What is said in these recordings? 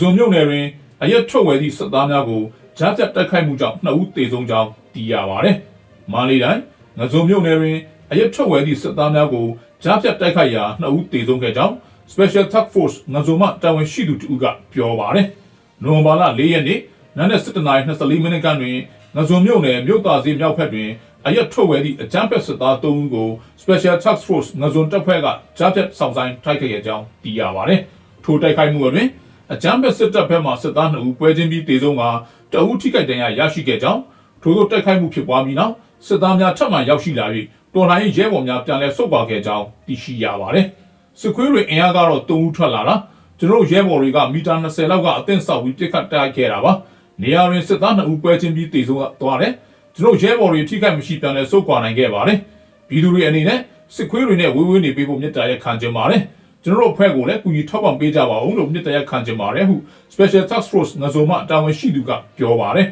စုံမြုပ်နယ်တွင်အရက်ထွက်ဝယ်သည့်စစ်သားများကိုကြားဖြတ်တိုက်ခိုက်မှုကြောင့်နှစ်ဦးသေဆုံးကြောင်းသိရပါတယ်။မာလီတိုင်းငစုံမြုပ်နယ်တွင်အရက်ထွက်ဝယ်သည့်စစ်သားများကိုကြားဖြတ်တိုက်ခိုက်ရာနှစ်ဦးသေဆုံးခဲ့ကြောင်း Special Task Force ငစုံမှတာဝန်ရှိသူတဦးကပြောပါတယ်။နိုဝင်ဘာလ၄ရက်နေ့နနက်7:24မိနစ်ခန့်တွင်ငစုံမြုပ်နယ်မြို့သားစီမြောက်ဖက်တွင်အရက်ထွက်ဝယ်သည့်အကြမ်းဖက်စစ်သား၃ဦးကို Special Task Force ငစုံတပ်ဖွဲ့ကကြားဖြတ်ဆောင်ဆိုင်တိုက်ခိုက်ခဲ့ကြောင်းသိရပါတယ်။ထိုတိုက်ခိုက်မှုအတွင်း အကြမ်းဖက်စစ်တပ်ဘက်မှစစ်သား2ဦးပွဲချင်းပြီးတေဆုံးကတအုပ်ထိခိုက်ဒဏ်ရာရရှိခဲ့ကြောင်းထိုသို့တိုက်ခိုက်မှုဖြစ်ပွားပြီးနောက်စစ်သားများထပ်မံရောက်ရှိလာ၍တော်လှန်ရေးရဲဘော်များပြန်လည်ဆုတ်ခွာခဲ့ကြောင်းသိရှိရပါတယ်။စစ်ခွေးတွေအင်အားကတော့3ဦးထွက်လာတာကျွန်တော်တို့ရဲဘော်တွေကမီတာ20လောက်ကအသင့်ဆောက်ပြီးပြစ်ခတ်တိုက်ခဲ့တာပါ။နေရာတွင်စစ်သား2ဦးပွဲချင်းပြီးတေဆုံးသွားတယ်။ကျွန်တော်ရဲဘော်တွေထိခိုက်မရှိပြန်လည်ဆုတ်ခွာနိုင်ခဲ့ပါတယ်။ပြည်သူတွေအနေနဲ့စစ်ခွေးတွေနဲ့ဝေးဝေးနေပေးဖို့မြစ်တာရက်ခံကြပါတယ်။ ကျွန်တော်တို့အဖွဲ့ကိုလည်းကူညီထောက်ပံ့ပေးကြပါဦးလို့မြစ်တရက်ခံကြပါတယ်ဟု Special Task Force ငဇုံမှတာဝန်ရှိသူကပြောပါတယ်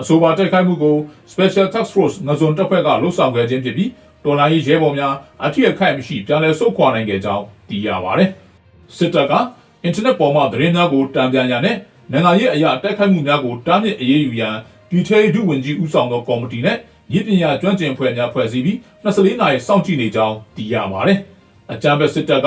အဆိုပါတိုက်ခိုက်မှုကို Special Task Force ငဇုံတပ်ဖွဲ့ကလှုပ်ဆောင်ခဲ့ခြင်းဖြစ်ပြီးတော်လိုင်းရေးရဲဘော်များအထူးအခိုက်မရှိပြန်လည်ဆုတ်ခွာနိုင်ခဲ့ကြောင်းသိရပါတယ်စစ်တပ်ကအင်တာနက်ပေါ်မှာသတင်းများကိုတံပြန်ရနဲ့နိုင်ငံရေးအရာတိုက်ခိုက်မှုများကိုတားမြစ်အရေးယူရန်ပြည်ထရေးဒုဝန်ကြီးဦးဆောင်သောကော်မတီနဲ့ရည်ပညာကျွမ်းကျင်ဖွဲ့များဖွဲ့စည်းပြီး24နာရီစောင့်ကြည့်နေကြောင်းသိရပါတယ်အကြမ်းဖက်စစ်တပ်က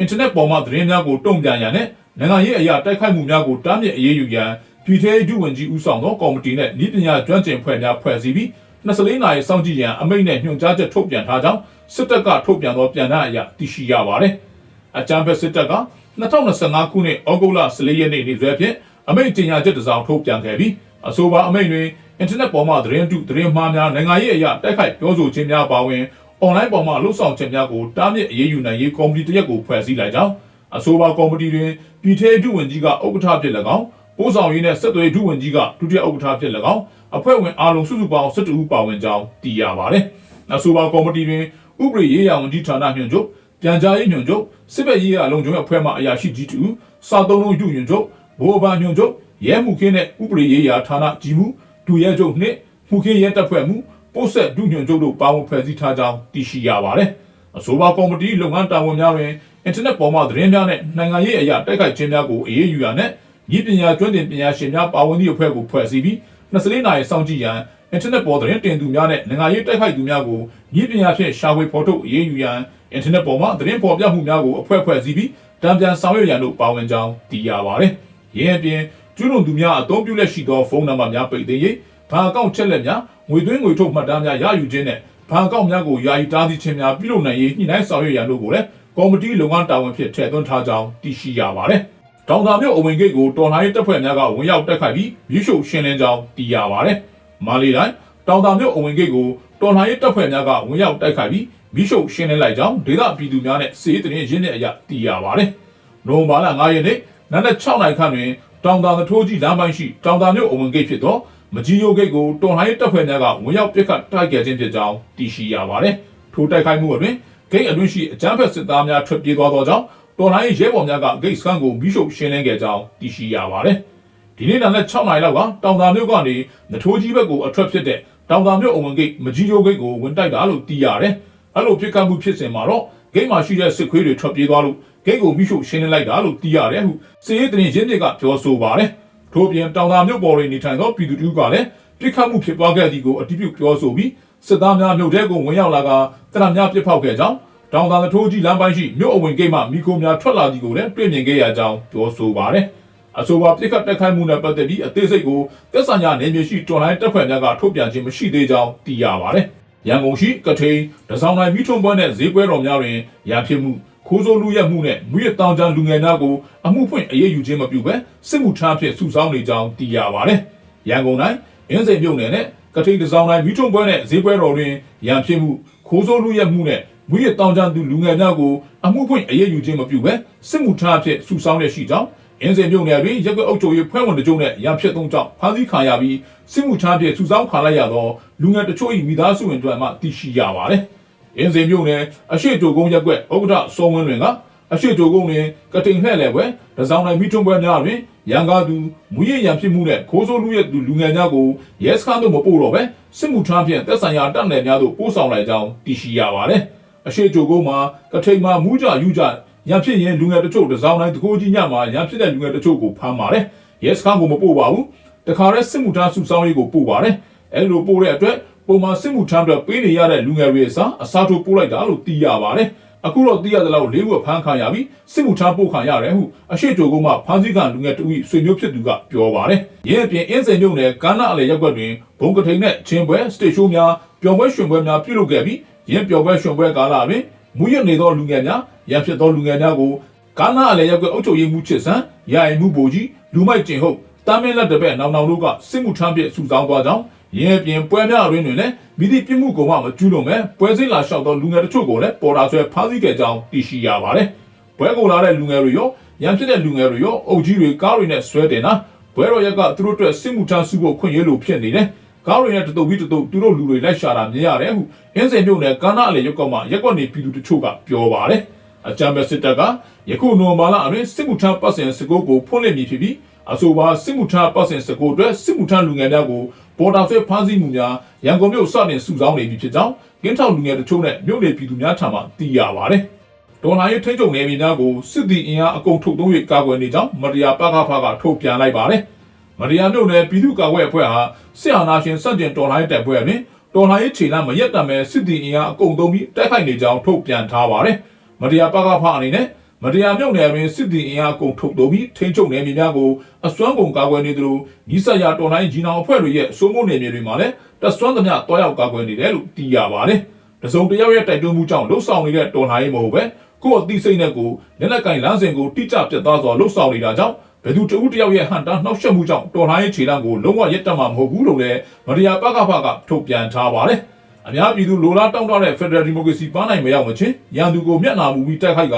အင်တာနက်ပေါ်မှာသတင်းများကိုတုံ့ပြန်ရန်နဲ့နိုင်ငံရေးအရာတိုက်ခိုက်မှုများကိုတားမြစ်အရေးယူရန်ပြည်ထရေးဒုဝန်ကြီးဦးဆောင်သောကော်မတီနဲ့ဤပညာကျွမ်းကျင်ဖွဲ့များဖွဲ့စည်းပြီး24နာရီစောင့်ကြည့်ရန်အမိန့်နဲ့ညွှန်ကြားချက်ထုတ်ပြန်ထားကြောင်းစစ်တပ်ကထုတ်ပြန်သောပြန်ကြားအရာသိရှိရပါတယ်။အကြမ်းဖက်စစ်တပ်က2025ခုနှစ်ဩဂုတ်လ14ရက်နေ့နေ့စွဲဖြင့်အမိန့်ကြေညာချက်တစ်စောင်ထုတ်ပြန်ခဲ့ပြီးအဆိုပါအမိန့်တွင်အင်တာနက်ပေါ်မှာသတင်းတုသတင်းမှားများနိုင်ငံရေးအရာတိုက်ခိုက်ပြောဆိုခြင်းများပါဝင် အွန်လိုင်းပေါ်မှာလှုပ်ဆောင်ချက်များကိုတားမြစ်အရေးယူနိုင်ရေးကော်မတီတစ်ရပ်ကိုဖွဲ့စည်းလိုက်ကြောင်းအဆိုပါကော်မတီတွင်ပြည်ထရေးဒုဝန်ကြီးကဥက္ကဋ္ဌဖြစ်၎င်းပို့ဆောင်ရေးနဲ့ဆက်သွယ်ဒုဝန်ကြီးကဒုတိယဥက္ကဋ္ဌဖြစ်၎င်းအဖွဲ့ဝင်အားလုံးစုစုပေါင်း12ဦးပါဝင်ကြောင်းသိရပါတယ်။အဆိုပါကော်မတီတွင်ဥပဒေရေးရာဝန်ကြီးဌာနညွှန်ချုပ်ပြန်ကြားရေးညွှန်ချုပ်စစ်ဘက်ရေးရာလုံခြုံရေးအဖွဲ့မှအရာရှိကြီးတူစာသုံးလုံးဒုညွှန်ချုပ်ဘိုးဘာညွှန်ချုပ်ရဲမှုခင်းနဲ့ဥပဒေရေးရာဌာနကြီးမှုဒုရဲချုပ်နှင့်မှုခင်းရဲတပ်ဖွဲ့မှု ပို့ဆက်ဒုညွှန်ချုပ်တို့ပါဝင်ဖွဲ့စည်းထားကြောင်းသိရှိရပါတယ်။အဆိုပါကော်မတီလုပ်ငန်းတာဝန်များတွင်အင်တာနက်ပေါ်မှသတင်းများနဲ့နိုင်ငံရေးအရာတိုက်ခိုက်ခြင်းများကိုအေးအေးယူရနဲ့ဤပညာကျွမ်းကျင်ပညာရှင်များပါဝင်သည့်အဖွဲ့ကိုဖွဲ့စည်းပြီး24နာရီစောင့်ကြည့်ရန်အင်တာနက်ပေါ်သတင်းတင်သူများနဲ့နိုင်ငံရေးတိုက်ခိုက်သူများကိုဤပညာဖြင့်ရှာဖွေဖော်ထုတ်အေးအေးယူရန်အင်တာနက်ပေါ်မှသတင်းပေါ်ပြမှုများကိုအဖွဲ့ဖွဲ့စည်းပြီးတံပြန်ဆောင်ရွက်ရန်တို့ပါဝင်ကြောင်းသိရပါတယ်။ယင်းအပြင်ကျူးလွန်သူများအသုံးပြုလက်ရှိသောဖုန်းနံပါတ်များပိတ်သိမ်းရေး ဘာအကောင့်ချက်လက်များငွေသွင်းငွေထုတ်မှတ်တမ်းများရယူခြင်းနဲ့ဘာအကောင့်များကိုယာယီတားဆီးခြင်းများပြုလုပ်နိုင်ရေးညှိနှိုင်းဆောင်ရွက်ရန်တို့ကိုလည်းကော်မတီလုပ်ငန်းတာဝန်ဖြစ်ထည့်သွင်းထားကြောင်းသိရှိရပါတယ်။တောင်သာမြို့အဝင်ဂိတ်ကိုတော်လှန်ရေးတပ်ဖွဲ့များကဝင်ရောက်တိုက်ခိုက်ပြီးမြို့ရှုရှင်းလင်းကြောင်းသိရပါတယ်။မာလီတိုင်းတောင်သာမြို့အဝင်ဂိတ်ကိုတော်လှန်ရေးတပ်ဖွဲ့များကဝင်ရောက်တိုက်ခိုက်ပြီးမြို့ရှုရှင်းလင်းလိုက်ကြောင်းဒေသပြည်သူများနဲ့စစ်ရေးတရင်ရင်းတဲ့အရာသိရပါတယ်။နိုဝင်ဘာလ9ရက်နေ့နနက်6နာရီခန့်တွင်တောင်သာသထိုးကြီးလမ်းပိုင်းရှိတောင်သာမြို့အဝင်ဂိတ်ဖြစ်သော မကြီးရိုးဂိတ်ကိုတော်လှန်ရေးတပ်ဖွဲ့များကဝင်ရောက်ပစ်ခတ်တိုက်ခိုက်ခြင်းဖြစ်ကြောင်းသိရှိရပါတယ်။ထိုတိုက်ခိုက်မှုအတွင်းဂိတ်အတွင်းရှိအကြမ်းဖက်စစ်သားများထွက်ပြေးသွားသောကြောင့်တော်လိုင်းရဲဘော်များကဂိတ်စခန်းကိုမိရှုပ်ရှင်းလင်းခဲ့ကြောင်းသိရှိရပါတယ်။ဒီနေ့နံနက်6နာရီလောက်ကတောင်သာမြို့ကနေနထိုးကြီးဘက်ကိုအထွက်ဖြစ်တဲ့တောင်သာမြို့အဝင်ဂိတ်မကြီးရိုးဂိတ်ကိုဝင်တိုက်တာလို့သိရတယ်။အဲ့လိုဖြစ်ကမှုဖြစ်စဉ်မှာတော့ဂိတ်မှာရှိတဲ့စစ်ခွေးတွေထွက်ပြေးသွားလို့ဂိတ်ကိုမိရှုပ်ရှင်းလင်းလိုက်တာလို့သိရတယ်ဟုစစ်ရေးတင်ရင်းမြစ်ကပြောဆိုပါတယ်။ ထို့ပြင်တောင်သာမြို့ပေါ်တွင်နေထိုင်သောပြည်သူတို့ကလည်းပြစ်ခတ်မှုဖြစ်ပွားခဲ့သည်ကိုအတိပြုပြောဆိုပြီးစစ်သားများမြို့ထဲကိုဝင်ရောက်လာကတရများပြစ်ဖောက်ခဲ့ကြောင်းတောင်သာထိုးကြီးလမ်းပိုင်းရှိမြို့အဝင်ဂိတ်မှမိခိုများထွက်လာသည်ကိုလည်းတွေ့မြင်ခဲ့ရကြောင်းပြောဆိုပါတယ်။အဆိုပါပြစ်ခတ်တက်ခိုက်မှုနဲ့ပတ်သက်ပြီးအသေးစိတ်ကိုသက်ဆိုင်ရာနယ်မြေရှိတော်လိုင်းတပ်ဖွဲ့များကထုတ်ပြန်ခြင်းမရှိသေးကြောင်းသိရပါတယ်။ရန်ကုန်ရှိကထိန်ဒဇောင်းတိုင်းမိထုံပွဲနဲ့ဈေးပွဲတော်များတွင်ရန်ဖြစ်မှု ခိုးဆိုးလူရက်မှုနဲ့မြစ်တောင်ကျန်းလူငယ်များကိုအမှုဖွင့်အရေးယူခြင်းမပြုဘဲစစ်မှုထမ်းဖြင့်စုဆောင်းနေကြောင်းသိရပါတယ်။ရန်ကုန်တိုင်းအင်းစိန်မြို့နယ်နဲ့ကထိန်ဒဇောင်းတိုင်းမိထုံပွဲနဲ့ဈေးပွဲတော်တွင်ရန်ဖြစ်မှုခိုးဆိုးလူရက်မှုနဲ့မြစ်တောင်ကျန်းသူလူငယ်များကိုအမှုဖွင့်အရေးယူခြင်းမပြုဘဲစစ်မှုထမ်းဖြင့်စုဆောင်းရရှိကြောင်းအင်းစိန်မြို့နယ်တွင်ရက်ကွက်အုပ်ချုပ်ရေးဖွဲ့ဝင်တကြို့နဲ့ရန်ဖြစ်သုံးကြောင့်ဖမ်းဆီးခံရပြီးစစ်မှုထမ်းဖြင့်စုဆောင်းခံလိုက်ရသောလူငယ်တချို့၏မိသားစုဝင်တို့မှသိရှိရပါတယ်။ အင်းစိန်မြို့နယ်အရှိတိုကုန်းရက်ကွက်ဥက္ကဋ္ဌစောဝင်းလွင်ကအရှိတိုကုန်းတွင်ကတိန်လှဲ့လေပွဲဒဇောင်းတိုင်းမိထုံပွဲများတွင်ရန်ကားသူမူရရန်ဖြစ်မှုနဲ့ခိုးဆိုးလူရဲ့သူလူငယ်များကိုရဲစခန်းသို့မပို့တော့ပဲစစ်မှုထမ်းဖြင့်တက်ဆိုင်ရာတပ်နယ်များသို့ပို့ဆောင်လိုက်ကြောင်းသိရှိရပါတယ်။အရှိတိုကုန်းမှာကထိန်မှာမူးကြယူကြရန်ဖြစ်ရင်လူငယ်တချို့တစောင်းတိုင်းတကိုးကြီးညမှာရန်ဖြစ်တဲ့လူငယ်တချို့ကိုဖမ်းပါတယ်ရဲစခန်းကိုမပို့ပါဘူးတခါတည်းစစ်မှုထမ်းစုဆောင်ရေးကိုပို့ပါတယ်အဲလိုပို့တဲ့အတွက် ပုံမှန်စစ်မှုထမ်းအတွက်ပေးနေရတဲ့လူငယ်တွေအစားအစားထိုးပို့လိုက်တာလို့သိရပါတယ်အခုတော့သိရသလောက်လေးခုဖမ်းခံရပြီးစစ်မှုထမ်းပို့ခံရတယ်ဟုအရှိတိုကုန်းမှဖမ်းဆီးခံလူငယ်တူ၏ဆွေမျိုးဖြစ်သူကပြောပါတယ်။ရင်းအပြင်အင်းစိန်မြို့နယ်ကမ်းနားအလေရက်ကွက်တွင်ဘုံကထိန်နဲ့ချင်းပွဲစတေရှိုးများပျော်ပွဲရွှင်ပွဲများပြုလုပ်ခဲ့ပြီးရင်းပျော်ပွဲရွှင်ပွဲကာလတွင်မူရနေသောလူငယ်များရန်ဖြစ်သောလူငယ်များကိုကမ်းနားအလေရက်ကွက်အုပ်ချုပ်ရေးမှူးချစ်စံရာရင်မှုဗိုလ်ကြီးလူမိုက်ကျင်ဟုတ်တာမင်းလက်တပည့်နောင်နောင်တို့ကစစ်မှုထမ်းပြည့်စုဆောင်းသွားကြောင်း ရင်းအပြင်ပွဲများအတွင်းတွင်လည်းမိသည့်ပြစ်မှုကိုမှမကျူးလွန်ပဲပွဲစင်းလာလျှောက်သောလူငယ်တချို့ကိုလည်းပေါ်တာဆွဲဖမ်းဆီးခဲ့ကြောင်းသိရှိရပါတယ်။ပွဲကိုလာတဲ့လူငယ်တွေရောရန်ဖြစ်တဲ့လူငယ်တွေရောအုပ်ကြီးတွေကားတွေနဲ့ဆွဲတင်တာပွဲတော်ရက်ကသူတို့အတွက်စစ်မှုထမ်းစုဖို့ခွင့်ရလို့ဖြစ်နေတယ်။ကားတွေနဲ့တတုပ်ပြီးတတုပ်သူတို့လူတွေလိုက်ရှာတာမြင်ရတယ်ဟုအင်းစိန်မြို့နယ်ကမ်းနားအလေရက်ကွက်မှာရက်ကွက်နေပြည်သူတချို့ကပြောပါတယ်။အကြံပေးစစ်တပ်ကယခုနိုမာလာအတွင်းစစ်မှုထမ်းပတ်စင်စကုတ်ကိုဖွင့်လှစ်မည်ဖြစ်ပြီး အဆိုပါစစ်မှုထမ်းပတ်စင်စကုတ်အတွက်စစ်မှုထမ်းလူငယ်များကိုပေါ်တာဆွဲဖမ်းဆီးမှုများရန်ကုန်မြို့စတင်စုဆောင်းနေပြီဖြစ်ကြောင်းကင်းထောက်လူငယ်တချို့နဲ့မြို့နယ်ပြည်သူများထံမှသိရပါတယ်။ဒေါ်လာရေးထိန်းချုပ်နယ်မြေများကိုစစ်တီအင်အားအကုန်ထုတ်သုံး၍ကာကွယ်နေကြောင်းမတရားပကဖကထုတ်ပြန်လိုက်ပါတယ်။မတရားမြို့နယ်ပြည်သူ့ကာကွယ်အဖွဲ့ဟာစစ်အာဏာရှင်စန့်ကျင်တော်လှန်ရေးတပ်ဖွဲ့အတွင်းတော်လှန်ရေးခြေလှမ်းမရက်တမဲ့စစ်တီအင်အားအကုန်သုံးပြီးတိုက်ခိုက်နေကြောင်းထုတ်ပြန်ထားပါတယ်။မတရားပကဖအနေနဲ့ မတရားမြုပ်နယ်တွင်စစ်တီအင်အားကုန်ထုတ်သုံးပြီးထိန်းချုပ်နယ်မြေများကိုအစွမ်းကုန်ကာကွယ်နေသလိုဤဆက်ရတော်လိုင်းဂျီနောင်အဖွဲ့တွေရဲ့အစိုးမိုးနယ်မြေတွေမှာလည်းတစွမ်းသမျှတွားရောက်ကာကွယ်နေတယ်လို့သိရပါတယ်။တစုံတစ်ယောက်ရဲ့တိုက်တွန်းမှုကြောင့်လှုပ်ဆောင်နေတဲ့တော်လှန်ရေးမဟုတ်ပဲကိုယ့်အသိစိတ်နဲ့ကိုလက်နက်ကင်လမ်းစဉ်ကိုတိကျပြတ်သားစွာလှုပ်ဆောင်နေတာကြောင့်ဘယ်သူတဦးတယောက်ရဲ့ဟန်တာနှောက်ယှက်မှုကြောင့်တော်လှန်ရေးခြေလှမ်းကိုလုံးဝရပ်တန့်မှာမဟုတ်ဘူးလို့လည်းမတရားပကဖကထုတ်ပြန်ထားပါတယ်။အများပြည်သူလိုလားတောင်းတတဲ့ Federal Democracy ပန်းနိုင်မရောက်မချင်းရန်သူကိုမျက်နှာမူပြီးတိုက်ခိုက်က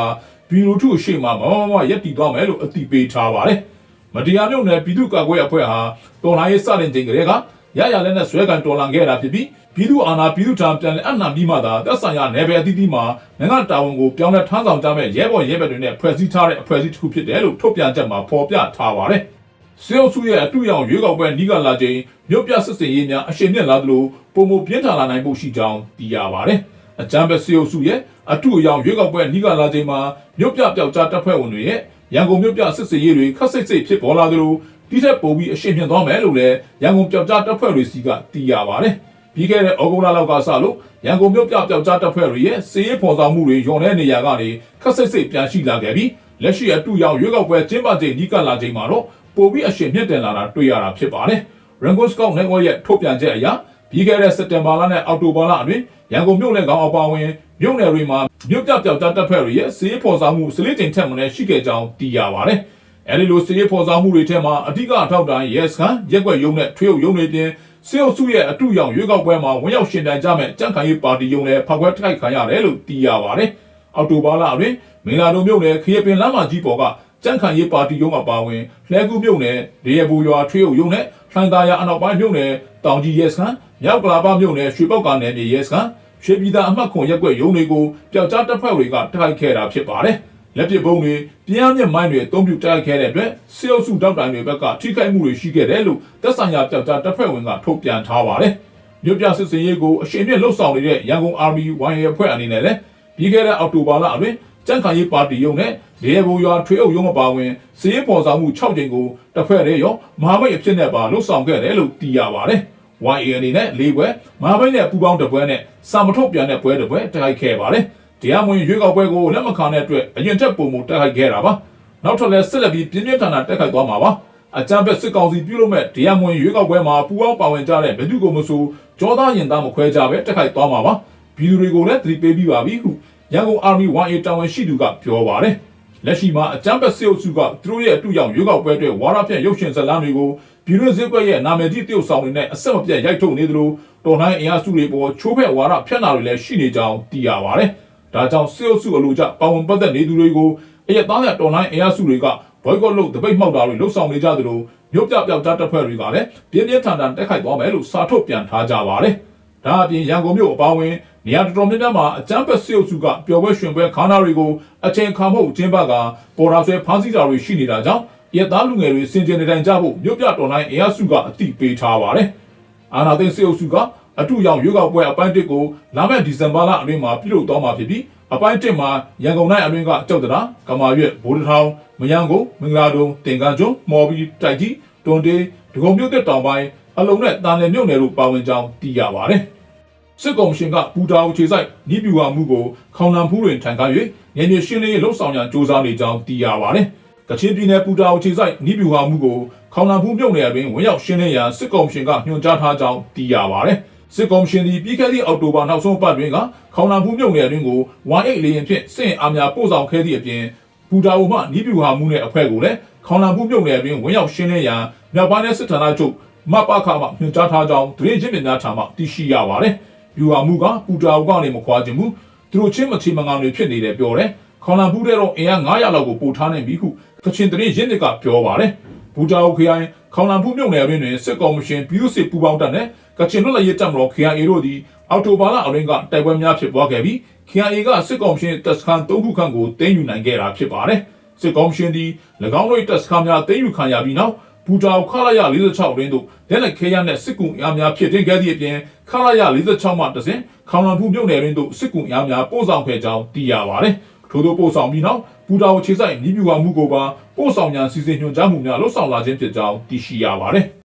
ပြည်လူထုအရှိမမမမရက်တည်သွားမယ်လို့အတိပေးထားပါတယ်။မတရားမြုပ်နယ်ပြည်သူ့ကာကွယ်အဖွဲ့ဟာတော်လှန်ရေးစတင်ချိန်ကလေးကရရလက်နဲ့ဆွဲကန်တော်လှန်ခဲ့တာဖြစ်ပြီးပြည်သူအာဏာပြည်သူထံပြန်လည်အနှံပြီးမှသာသက်ဆိုင်ရာနယ်ပယ်အသီးသီးမှာနိုင်ငံတာဝန်ကိုပြောင်းလဲထမ်းဆောင်ကြမဲ့ရဲဘော်ရဲဘက်တွေနဲ့ဖွဲ့စည်းထားတဲ့အဖွဲ့အစည်းတစ်ခုဖြစ်တယ်လို့ထုတ်ပြန်ချက်မှာဖော်ပြထားပါတယ်။စေအုပ်စုရဲ့အတူရောင်ရွေးကောက်ပွဲနီးကလာချိန်မြို့ပြစစ်စင်ရေးများအရှိန်မြင့်လာသလိုပုံမပြင်းထန်လာနိုင်မှုရှိကြောင်းသိရပါတယ်။ အကြမ်းဖက်စေအုပ်စုရဲ့အထူအယောင်ရွေးကောက်ပွဲနီးကလာချိန်မှာမြို့ပြပျောက်ကြားတပ်ဖွဲ့ဝင်တွေရဲ့ရန်ကုန်မြို့ပြစစ်စေးရေးတွေခက်စိတ်စိတ်ဖြစ်ပေါ်လာသလိုဒီထက်ပိုပြီးအရှိန်မြင့်သွားမယ်လို့လည်းရန်ကုန်ပျောက်ကြားတပ်ဖွဲ့တွေစီကသိရပါတယ်။ပြီးခဲ့တဲ့ဩဂုတ်လလောက်ကစလို့ရန်ကုန်မြို့ပြပျောက်ကြားတပ်ဖွဲ့တွေရဲ့စေရေးဖော်ဆောင်မှုတွေညွန်တဲ့နေရာကနေခက်စိတ်စိတ်ပြန်ရှိလာခဲ့ပြီးလက်ရှိအတူရောင်ရွေးကောက်ပွဲကျင်းပချိန်နီးကလာချိန်မှာတော့ပိုပြီးအရှိန်မြင့်တင်လာတာတွေ့ရတာဖြစ်ပါတယ်။ Rango Scout Network ရဲ့ထုတ်ပြန်ချက်အရ ပြီးခဲ့တဲ့စက်တင်ဘာလနဲ့အောက်တိုဘာလအတွင်းရန်ကုန်မြို့နယ်ကောင်အပါအဝင်မြို့နယ်တွေမှာမြို့ပြပျောက်ကြားတပ်ဖွဲ့တွေရဲ့စီးရေးဖော်ဆောင်မှုစလေးတင်ထက်မင်းရှိခဲ့ကြောင်းသိရပါတယ်။အဲဒီလိုစီးရေးဖော်ဆောင်မှုတွေထဲမှာအဓိကအထောက်တိုင်းရဲစခန်းရက်ွက်ရုံနဲ့ထွေအုပ်ရုံတွေပြင်စေအုပ်စုရဲ့အတူရောင်ရွေးကောက်ပွဲမှာဝင်ရောက်ရှင်တန်ကြမဲ့ကြံ့ခိုင်ရေးပါတီရုံနဲ့ဖောက်ခွဲတိုက်ခိုက်ခံရတယ်လို့သိရပါတယ်။အောက်တိုဘာလအတွင်းမင်္ဂလာဒုံမြို့နယ်ခရပင်လမ်းမကြီးပေါ်ကကြံ့ခိုင်ရေးပါတီရုံးအပါအဝင်လှဲကူးမြို့နယ်ရေရဘူရွာထွေအုပ်ရုံနဲ့လှန်သာယာအနောက်ပိုင်းမြို့နယ်တောင်ကြီးရဲစခန်း မြောက်ကလာပမြို့နယ်ရွှေပောက်ကနယ်မြေရဲစခန်းရွှေပြည်သာအမှတ်ခွန်ရက်ွက်ရုံတွေကိုပျောက်ကြားတပ်ဖွဲ့တွေကတိုက်ခိုက်ခဲ့တာဖြစ်ပါတယ်။လက်ပစ်ပုံးတွေပြင်းအားမြင့်မိုင်းတွေအုံပြုတိုက်ခိုက်ခဲ့တဲ့အတွက်စေအုပ်စုတောက်တိုင်တွေဘက်ကထိခိုက်မှုတွေရှိခဲ့တယ်လို့သက်ဆိုင်ရာပျောက်ကြားတပ်ဖွဲ့ဝင်ကထုတ်ပြန်ထားပါတယ်။မြို့ပြစစ်စင်ရေးကိုအရှိန်မြင့်လှုပ်ဆောင်နေတဲ့ရန်ကုန် Army YA အဖွဲ့အနေနဲ့လည်းပြီးခဲ့တဲ့အောက်တိုဘာလအတွင်းကြံ့ခိုင်ရေးပါတီရုံးနဲ့ရေဘူရွာထွေအုပ်ရုံးအပါအဝင်စည်ရေးပေါ်ဆောင်မှု6ကြိမ်ကိုတစ်ဖက်တည်းရောမဟာမိတ်အဖြစ်နဲ့ပါလှုပ်ဆောင်ခဲ့တယ်လို့သိရပါတယ်။ YA အနေနဲ့၄ဘွဲမဟာမိတ်နဲ့ပူးပေါင်းတစ်ပွဲနဲ့စာမထုတ်ပြန်တဲ့ပွဲတစ်ပွဲတိုက်ခိုက်ခဲ့ပါတယ်။တရားမဝင်ရွေးကောက်ပွဲကိုလက်မခံတဲ့အတွက်အရင်ထက်ပုံမတိုက်ခိုက်ခဲ့တာပါ။နောက်ထပ်လည်းဆက်လက်ပြီးပြင်းပြင်းထန်ထန်တိုက်ခိုက်သွားမှာပါ။အကြမ်းဖက်စစ်ကောင်စီပြုလုပ်မဲ့တရားမဝင်ရွေးကောက်ပွဲမှာပူးပေါင်းပါဝင်ကြတဲ့ဘယ်သူကိုမဆိုကြောသားရင်သားမခွဲကြပဲတိုက်ခိုက်သွားမှာပါ။ပြည်သူတွေကိုလည်းသတိပေးပြီးပါပြီဟုရန်ကုန် Army 1A တာဝန်ရှိသူကပြောပါတယ်။ လက်ရှိမှာအကြမ်းဖက်စစ်အုပ်စုကသူတို့ရဲ့အတူရောင်ရွေးကောက်ပွဲအတွက်ဝါရဖြန့်ရုပ်ရှင်ဇာတ်လမ်းတွေကိုပြည်တွင်းစစ်ကွက်ရဲ့နာမည်ကြီးတရုတ်ဆောင်တွေနဲ့အဆက်မပြတ်ရိုက်ထုတ်နေသလိုတော်လှန်အင်အားစုတွေပေါ်ချိုးဖက်ဝါရဖြန့်တာတွေလည်းရှိနေကြောင်းသိရပါတယ်။ဒါကြောင့်စစ်အုပ်စုအလို့ကြပါဝင်ပတ်သက်နေသူတွေကိုအရက်သားရတော်လှန်အင်အားစုတွေကဘွိုက်ကော့လို့တပိတ်မှောက်တာတွေလှုပ်ဆောင်နေကြသလိုမြို့ပြပျောက်ကြားတပ်ဖွဲ့တွေကလည်းပြင်းပြင်းထန်ထန်တက်ခိုက်သွားမယ်လို့စာထုတ်ပြန်ထားကြပါတယ်။ဒါအပြင်ရန်ကုန်မြို့အပါအဝင် နေရာတော်တော်များများမှာအကြမ်းဖက်စစ်အုပ်စုကပျော်ပွဲရွှင်ပွဲခါးနာတွေကိုအချိန်ခါမဟုတ်ကျင်းပကပေါ်ရာဆွဲဖမ်းဆီးတာတွေရှိနေတာကြောင့်ရက်သားလူငယ်တွေစင်ကြင်နေတိုင်ကြဖို့မြို့ပြတော်လိုင်းအင်အားစုကအတိပေးထားပါတယ်။အာနာသိန်းစစ်အုပ်စုကအတူရောင်ရွေးကောက်ပွဲအပိုင်းတစ်ကိုလာမယ့်ဒီဇင်ဘာလအတွင်းမှာပြုလုပ်သွားမှာဖြစ်ပြီးအပိုင်း1မှာရန်ကုန်တိုင်းအတွင်းကကြောက်တရာကမာရွက်ဘိုးတထောင်မယန်းကုန်းမင်္ဂလာတုံတင်ကန်းကျွန်းမော်ဘီတိုက်ကြီးတွန်တေးဒဂုံမြို့တက်တောင်ပိုင်းအလုံးနဲ့တန်လည်မြို့နယ်တို့ပါဝင်ကြောင်းသိရပါတယ်။ စစ်ကောင်ရှင်ကပူတာကိုခြေဆိုင်ဤပြူဟာမှုကိုခေါင်နံဖူးတွင်ထန်ကား၍ငြိမ်ငြိမ်ရှင်းလင်းရေးလှုပ်ဆောင်ရန်စ조사နေကြောင်းသိရပါတယ်။ကချင်ပြည်နယ်ပူတာကိုခြေဆိုင်ဤပြူဟာမှုကိုခေါင်နံဖူးမြို့နယ်အတွင်းဝင်ရောက်ရှင်းလင်းရန်စစ်ကောင်ရှင်ကညွှန်ကြားထားကြောင်းသိရပါတယ်။စစ်ကောင်ရှင်ဒီပြီးခဲ့သည့်အောက်တိုဘာနောက်ဆုံးပတ်တွင်ကခေါင်လံဖူးမြုပ်နယ်အတွင်းကို1-8လေရင်ဖြင့်စင်အားများပို့ဆောင်ခဲ့သည့်အပြင်ပူတာဝမှနီးပြူဟာမှုနဲ့အဖွဲ့ကိုလည်းခေါင်လံဖူးမြုပ်နယ်အတွင်းဝင်ရောက်ရှင်းလင်းရန်မြောက်ပိုင်းနယ်စစ်ဌာနချုပ်မပခမှညွှန်ကြားထားကြောင်းသတင်းချင်းများထံမှသိရှိရပါတ ယ်။ပြူဟာမှုကပူတာဝကနေမခွာခြင်းဘူးသူတို့ချင်းမချေမငောင်တွေဖြစ်နေတယ်ပြောတယ်။ခေါင်လံဖူးတဲ့တော့အင်အား900လောက်ကိုပို့ထားနိုင်ပြီခုကချင်သတင်းရင်းမြစ်ကပြောပါတယ်။ဘူတာအိုခရိုင်ခေါင်လံဖူးမြုံနယ်အတွင်းတွင်စစ်ကော်မရှင်ပြည်သူ့စစ်ပူးပေါင်းတပ်နှင့်ကချင်လွတ်လပ်ရေးတပ်မတော် KIA တို့သည်အော်တိုဘာလအတွင်းကတိုက်ပွဲများဖြစ်ပွားခဲ့ပြီး KIA ကစစ်ကော်မရှင်တပ်စခန်း၃ခုခန့်ကိုတင်းယူနိုင်ခဲ့တာဖြစ်ပါတယ်။စစ်ကော်မရှင်သည်၎င်းတို့၏တပ်စခန်းများတင်းယူခံရပြီးနောက် ဘူတာအိုခလာရ46တွင်သို့လက်လက်ခဲရနှင့်စစ်ကူအင်အားများဖြစ်တင်ခဲ့သည့်အပြင်ခလာရ46မှတစဉ်ခေါင်လံဖူးမြုံနယ်တွင်သို့စစ်ကူအင်အားများပို့ဆောင်ခဲ့ကြောင်းသိရပါတယ်။ထို့သောပို့ဆောင်ပြီးနောက်ပူတာကိုခြေဆိုင်နီးပြူဟာမှုကိုပါပို့ဆောင်ရန်စီစဉ်ညွှန်ကြားမှုများလှုပ်ဆောင်လာခြင်းဖြစ်ကြောင်းသိရှိရပါတယ်။